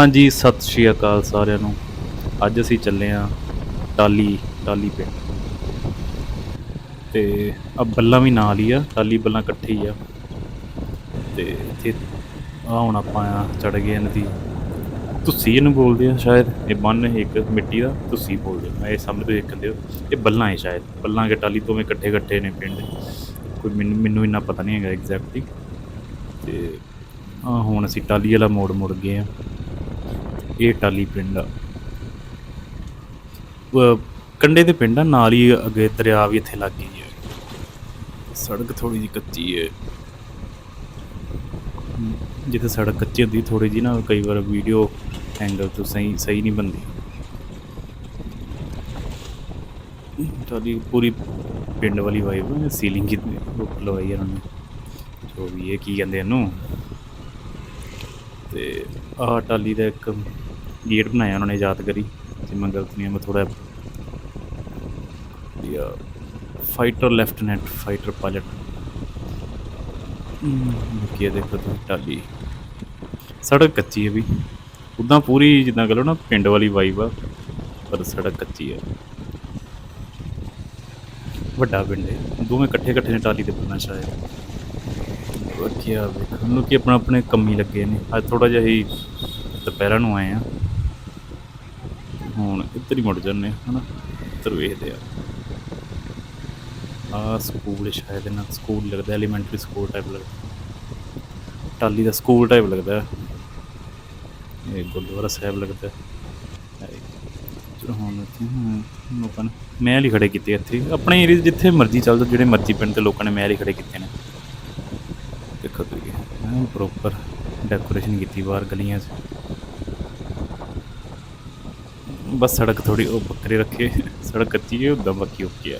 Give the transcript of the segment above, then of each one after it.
ਹਾਂਜੀ, ਸਤਿ ਸ਼੍ਰੀ ਅਕਾਲ ਸਾਰਿਆਂ ਨੂੰ। ਅੱਜ ਅਸੀਂ ਚੱਲੇ ਆ ਟਾਲੀ ਟਾਲੀ ਪਿੰਡ। ਤੇ ਆ ਬੱਲਾਂ ਵੀ ਨਾਲ ਹੀ ਆ, ਟਾਲੀ ਬੱਲਾਂ ਇਕੱਠੇ ਹੀ ਆ। ਤੇ ਇੱਥੇ ਆ ਹੁਣ ਆਪਾਂ ਆ ਚੜ ਗਏ ਇਹਨਾਂ ਦੀ ਤੁਸੀਂ ਇਹਨੂੰ ਬੋਲਦੇ ਆ ਸ਼ਾਇਦ? ਇਹ ਬੰਨ ਇੱਕ ਮਿੱਟੀ ਦਾ, ਤੁਸੀਂ ਬੋਲਦੇ ਹੋ ਇਹ ਸਾਹਮਣੇ ਤੋਂ ਦੇਖਦੇ ਹੋ, ਇਹ ਬੱਲਾਂ ਹੈ ਸ਼ਾਇਦ। ਬੱਲਾਂ ਕੇ ਟਾਲੀ ਤੋਂ ਇਕੱਠੇ ਇਕੱਠੇ ਨੇ ਪਿੰਡ। ਕੋਈ ਮੈਨੂੰ ਮੈਨੂੰ ਇੰਨਾ ਪਤਾ ਨਹੀਂ ਹੈਗਾ ਐਗਜ਼ੈਕਟਲੀ ਤੇ ਆ ਹੁਣ ਅਸੀਂ ਟਾਲੀ ਵਾਲਾ ਮੋੜ ਮੁੜ ਗਏ ਆ। ਇਹ ਟਾਲੀ ਪਿੰਡ ਆ। ਅਹ ਕੰਢੇ ਦੇ ਪਿੰਡ ਆ, ਨਾਲ ਹੀ ਅੱਗੇ ਦਰਿਆ ਵੀ ਇੱਥੇ ਲੱਗ ਗਈ ਹੈ ਸੜਕ ਥੋੜੀ ਜਿਹੀ ਕੱਚੀ ਹੈ ਜਿੱਥੇ ਸੜਕ ਕੱਚੀ ਹੁੰਦੀ ਥੋੜੀ ਜਿਹੀ ਨਾ ਕਈ ਵਾਰ ਵੀਡੀਓ ਐਂਗਲ ਤੋਂ ਸਹੀ ਸਹੀ ਨਹੀਂ ਬਣਦੀ। ਟਾਲੀ ਪੂਰੀ ਪਿੰਡ ਵਾਲੀ ਵਾਈਬ ਸੀਲਿੰਗ ਕੀਤੀ ਉੱਪਰ ਲਵਾਈ ਹੈ ਨੇ। ਜੋ ਵੀ ਇਹ ਕੀ ਕਹਿੰਦੇ ਇਹਨੂੰ। ਤੇ ਆਹ ਟਾਲੀ ਦਾ ਇੱਕ ਗੇਟ ਬਣਾਇਆ ਉਹਨਾਂ ਨੇ ਯਾਦਗਾਰੀ ਜੇ ਮੈਂ ਗਲਤ ਨਹੀਂ ਹਾਂ ਮੈਂ ਥੋੜਾ ਯਾ ਫਾਈਟਰ ਲੈਫਟੀਨੈਂਟ ਫਾਈਟਰ ਪਾਇਲਟ ਕੀ ਦੇਖੋ ਤੁਸੀਂ ਟਾਲੀ। ਸੜਕ ਕੱਚੀ ਹੈ ਵੀ। ਉਦਾਂ ਪੂਰੀ ਜਿੱਦਾਂ ਕਹ ਲਓ ਨਾ ਪਿੰਡ ਵਾਲੀ ਵਾਈਬ ਆ ਪਰ ਸੜਕ ਕੱਚੀ ਹੈ। ਵੱਡਾ ਪਿੰਡ ਹੈ। ਦੋਵੇਂ ਇਕੱਠੇ ਇਕੱਠੇ ਨੇ ਟਾਲੀ ਤੇ ਬੰਨਾ ਸ਼ਾਇਦ। ਵਧੀਆ ਵੇਖਣ ਨੂੰ ਕਿ ਆਪਣਾ ਆਪਣੇ ਕੰਮੀ ਲੱਗੇ ਨੇ। ਅੱਜ ਥੋੜਾ ਜਿਹਾ ਹੀ ਦੁਪਹਿਰਾਂ ਨੂੰ ਆਏ ਆ। ਇੱਧਰ ਹੀ ਮੁੜ ਜਾਂਦੇ ਹਾਂ, ਹਨਾ? ਇੱਧਰ ਵੇਖਦੇ ਆ। ਆ ਸਕੂਲ ਸ਼ਾਇਦ ਇਹਨਾਂ ਸਕੂਲ ਲੱਗਦਾ ਐਲੀਮੈਂਟਰੀ ਸਕੂਲ ਟਾਈਪ ਲੱਗਦਾ। ਟਾਲੀ ਦਾ ਸਕੂਲ ਟਾਈਪ ਲੱਗਦਾ। ਇਹ ਗੁਰਦੁਆਰਾ ਸਾਹਿਬ ਲੱਗਦਾ। ਹੁਣ ਇੱਥੇ ਲੋਕਾਂ ਨੇ ਮਹਿਲ ਹੀ ਖੜੇ ਕੀਤੇ ਇੱਥੇ। ਆਪਣੇ ਏਰੀਆ ਜਿੱਥੇ ਮਰਜ਼ੀ ਚੱਲ ਜਾਓ ਜਿਹੜੇ ਮਰਜ਼ੀ ਪਿੰਡ ਦੇ ਲੋਕਾਂ ਨੇ ਮਹਿਲ ਹੀ ਖੜੇ ਕੀਤੇ ਨੇ। ਦੇਖੋ ਤੁਸੀਂ ਪ੍ਰੋਪਰ ਡੈਕੋਰੇਸ਼ਨ ਕੀਤੀ ਬਾਹਰ ਗਲੀਆਂ 'ਚ। ਬਸ ਸੜਕ ਥੋੜੀ ਉਹ ਬੱਕਰੇ ਰੱਖੇ ਸੜਕ ਕੱਚੀ ਹੈ ਉਦਾਂ ਬਾਕੀ ਓਕੇ ਆ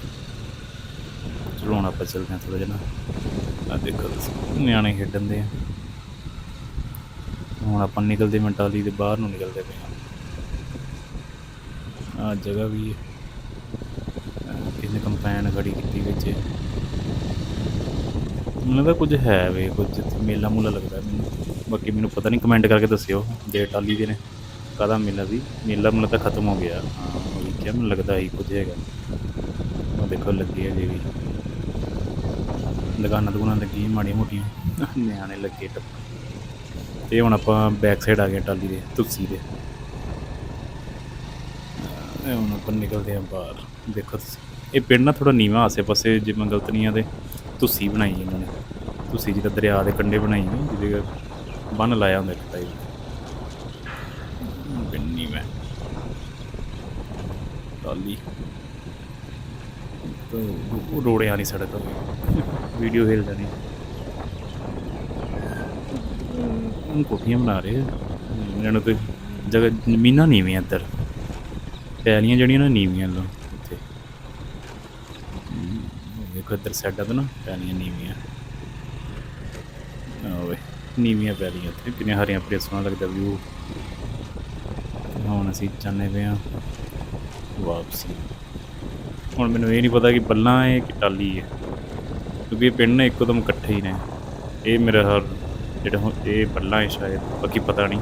ਚਲੋ ਹੁਣ ਆਪਾਂ ਚੱਲਦੇ ਹਾਂ ਥੋੜਾ ਜਿਹਾ ਨਾ। ਆ ਦੇਖੋ ਤੁਸੀਂ, ਨਿਆਣੇ ਖੇਡਣ ਦੇ ਆ। ਹੁਣ ਆਪਾਂ ਨਿਕਲਦੇ ਮੈਂਟਾਲੀ ਦੇ ਬਾਹਰ ਨੂੰ ਨਿਕਲਦੇ ਪਏ ਆ ਆ ਜਗ੍ਹਾ ਵੀ ਹੈ। ਕੰਪੈਨ ਖੜੀ ਕੀਤੀ ਵਿੱਚ। ਮੈਨੂੰ ਲੱਗਦਾ ਕੁਝ ਹੈ ਵੇ ਕੁਝ ਮੇਲਾ ਮੂਲਾ ਲੱਗਦਾ ਮੈਨੂੰ। ਬਾਕੀ ਮੈਨੂੰ ਪਤਾ ਨਹੀਂ ਕਮੈਂਟ ਕਰਕੇ ਦੱਸਿਓ। ਜੇ ਟਾਲੀ ਦੇ ਨੇ। ਕਾਹਦਾ ਮੇਲਾ ਸੀ? ਮੇਲਾ ਮੈਨੂੰ ਤਾਂ ਖਤਮ ਹੋ ਗਿਆ। ਹਾਂ ਉਹ ਵੀ ਕਿਹਾ, ਮੈਨੂੰ ਲੱਗਦਾ ਹੀ ਕੁਝ ਹੈਗਾ। ਉਹ ਦੇਖੋ, ਲੱਗੇ ਆ ਜੇ ਵੀ। ਦੁਕਾਨਾਂ ਦੁਕਾਨਾਂ ਲੱਗੀ ਮਾੜੀਆਂ ਮੋਟੀਆਂ। ਨਿਆਣੇ ਲੱਗੇ ਟੱਪ ਤੇ ਹੁਣ ਆਪਾਂ ਬੈਕ ਸਾਈਡ ਆ ਗਏ ਟਾਲੀ ਦੇ, ਤੁਲਸੀ ਦੇ। ਇਹ ਹੁਣ ਆਪਾਂ ਨਿਕਲਦੇ ਆ ਬਾਹਰ। ਦੇਖੋ ਤੁਸੀਂ। ਇਹ ਪਿੰਡ ਨਾ ਥੋੜਾ ਨੀਵਾਂ ਆਸੇ ਪਾਸੇ ਜੇ ਮੈਂ ਗਲਤ ਨਹੀਂ ਆ ਤੇ ਤੁਸੀਂ ਬਣਾਈ ਇਹਨਾਂ ਨੇ। ਤੁਸੀਂ ਜਿਹੜਾ ਦਰਿਆ ਦੇ ਕੰਢੇ ਬਣਾਈ ਜਿਹਦੇ ਬੰਨ ਲਾਇਆ ਹੁੰਦਾ ਇੱਕ ਟਾਈਪ ਪਿੰਡ ਨੀਵਾਂ ਟਾਲੀ ਤੋ ਰੋੜੇ ਵਾਲੀ ਸੜਕ ਵੀਡੀਓ ਹਿਲ ਜਾਣੀ ਉਹ ਕੋਠੀਆਂ ਬਣਾ ਰਹੇ ਇਹਨਾਂ ਨੂੰ ਤੇ ਜਗ੍ਹਾ ਜ਼ਮੀਨਾਂ ਨੀਵੀਆਂ ਇੱਧਰ। ਪੈਲੀਆਂ ਜਿਹੜੀਆਂ ਨਾ ਨੀਵੀਆਂ ਲੋ ਇੱਥੇ। ਦੇਖੋ ਇੱਧਰ ਸਾਈਡਾਂ ਤੋਂ ਨਾ, ਪੈਲੀਆਂ ਨੀਵੀਆਂ ਓਏ ਨੀਵੀਆਂ ਪੈਲੀਆਂ ਇੱਥੇ। ਕਿੰਨੀਆਂ ਹਰੀਆਂ ਭਰੀਆਂ ਸੋਹਣਾ ਲੱਗਦਾ ਵਿਊ ਹੁਣ ਅਸੀਂ ਚਾਹੁੰਦੇ ਪਏ ਹਾਂ। ਵਾਪਸੀ। ਹੁਣ ਮੈਨੂੰ ਇਹ ਨਹੀਂ ਪਤਾ ਕਿ ਬੱਲਾਂ ਹੈ ਕਿ ਟਾਲੀ ਹੈ। ਕਿਉਂਕਿ ਇਹ ਪਿੰਡ ਨੇ ਇੱਕੋ ਦਮ ਇਕੱਠੇ ਹੀ ਨੇ। ਇਹ ਮੇਰਾ ਹਰ ਜਿਹੜਾ ਹੁਣ ਇਹ ਬੱਲਾਂ ਹੈ ਸ਼ਾਇਦ ਬਾਕੀ ਪਤਾ ਨਹੀਂ।